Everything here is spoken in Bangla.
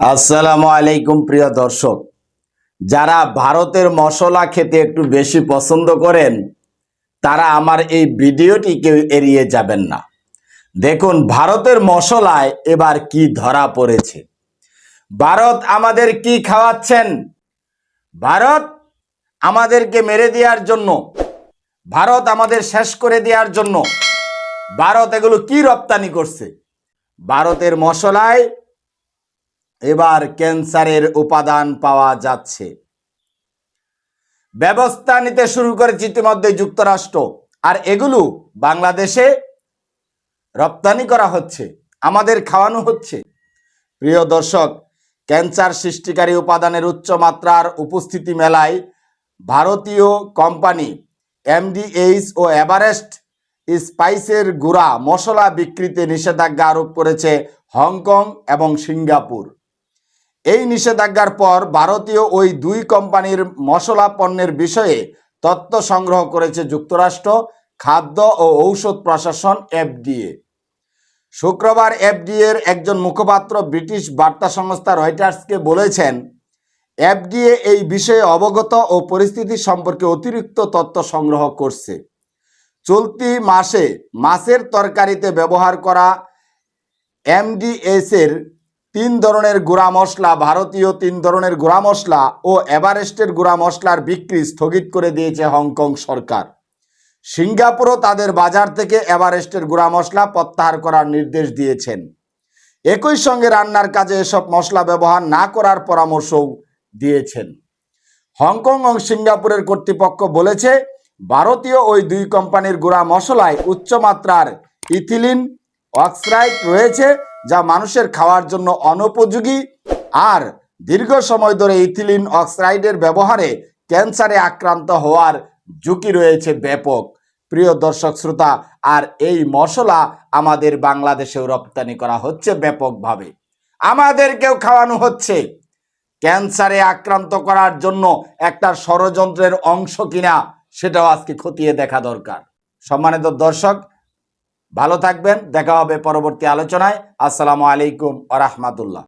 আসসালামু আলাইকুম, প্রিয় দর্শক। যারা ভারতের মশলা খেতে একটু বেশি পছন্দ করেন, তারা আমার এই ভিডিওটি কেউ এড়িয়ে যাবেন না। দেখুন, ভারতের মশলায় এবার কি ধরা পড়েছে। ভারত আমাদের কি খাওয়াচ্ছেন? ভারত আমাদেরকে মেরে দেওয়ার জন্য, ভারত আমাদের শেষ করে দেওয়ার জন্য, ভারত এগুলো কি রপ্তানি করছে? ভারতের মশলায় এবার ক্যান্সারের উপাদান পাওয়া যাচ্ছে। ব্যবস্থা নিতে শুরু করেছে ইতিমধ্যে যুক্তরাষ্ট্র। আর এগুলো বাংলাদেশে রপ্তানি করা হচ্ছে, আমাদের খাওয়ানো হচ্ছে। প্রিয় দর্শক, ক্যান্সার সৃষ্টিকারী উপাদানের উচ্চ মাত্রার উপস্থিতি মেলায় ভারতীয় কোম্পানি এমডিএইচ ও এভারেস্ট স্পাইসের গুঁড়া মশলা বিক্রিতে নিষেধাজ্ঞা আরোপ করেছে হংকং এবং সিঙ্গাপুর। এই নিষেধাজ্ঞার পর ভারতীয় ওই দুই কোম্পানির মশলা পণ্যের বিষয়ে তথ্য সংগ্রহ করেছে যুক্তরাষ্ট্র, খাদ্য ও ঔষধ প্রশাসন এফডিএ। শুক্রবার এফডিএর একজন মুখপাত্র ব্রিটিশ বার্তা সংস্থা রয়টার্সকে বলেছেন, এফডিএ এই বিষয়ে অবগত ও পরিস্থিতি সম্পর্কে অতিরিক্ত তথ্য সংগ্রহ করছে। চলতি মাসে মাছের তরকারিতে ব্যবহার করা এমডিএস এর তিন ধরনের গুঁড়া মশলা, ভারতীয় তিন ধরনের গুঁড়া মশলা ও এভারেস্টের গুঁড়া মশলার বিক্রি স্থগিত করে দিয়েছে হংকং সরকার। সিঙ্গাপুরও তাদের বাজার থেকে এভারেস্টের গুঁড়া মশলা প্রত্যাহার করার নির্দেশ দিয়েছেন। একই সঙ্গে রান্নার কাজে এসব মশলা ব্যবহার না করার পরামর্শও দিয়েছেন। হংকং ও সিঙ্গাপুরের কর্তৃপক্ষ বলেছে, ভারতীয় ওই দুই কোম্পানির গুঁড়া মশলায় উচ্চমাত্রার ইথিলিন অক্সাইড রয়েছে যা মানুষের খাওয়ার জন্য অনুপযোগী আর দীর্ঘ সময় ধরে ইথিলিন অক্সাইডের ব্যবহারে ক্যান্সারে আক্রান্ত হওয়ার ঝুঁকি রয়েছে ব্যাপক। প্রিয় দর্শক শ্রোতা, আর এই মশলা আমাদের বাংলাদেশেও রপ্তানি করা হচ্ছে ব্যাপকভাবে। আমাদেরকেও খাওয়ানো হচ্ছে। ক্যান্সারে আক্রান্ত করার জন্য একটা ষড়যন্ত্রের অংশ কিনা, সেটাও আজকে খতিয়ে দেখা দরকার। সম্মানিত দর্শক ভালো থাকবেন দেখা হবে পরবর্তী আলোচনায়। আসসালামু আলাইকুম আ রহমাতুল্লাহ।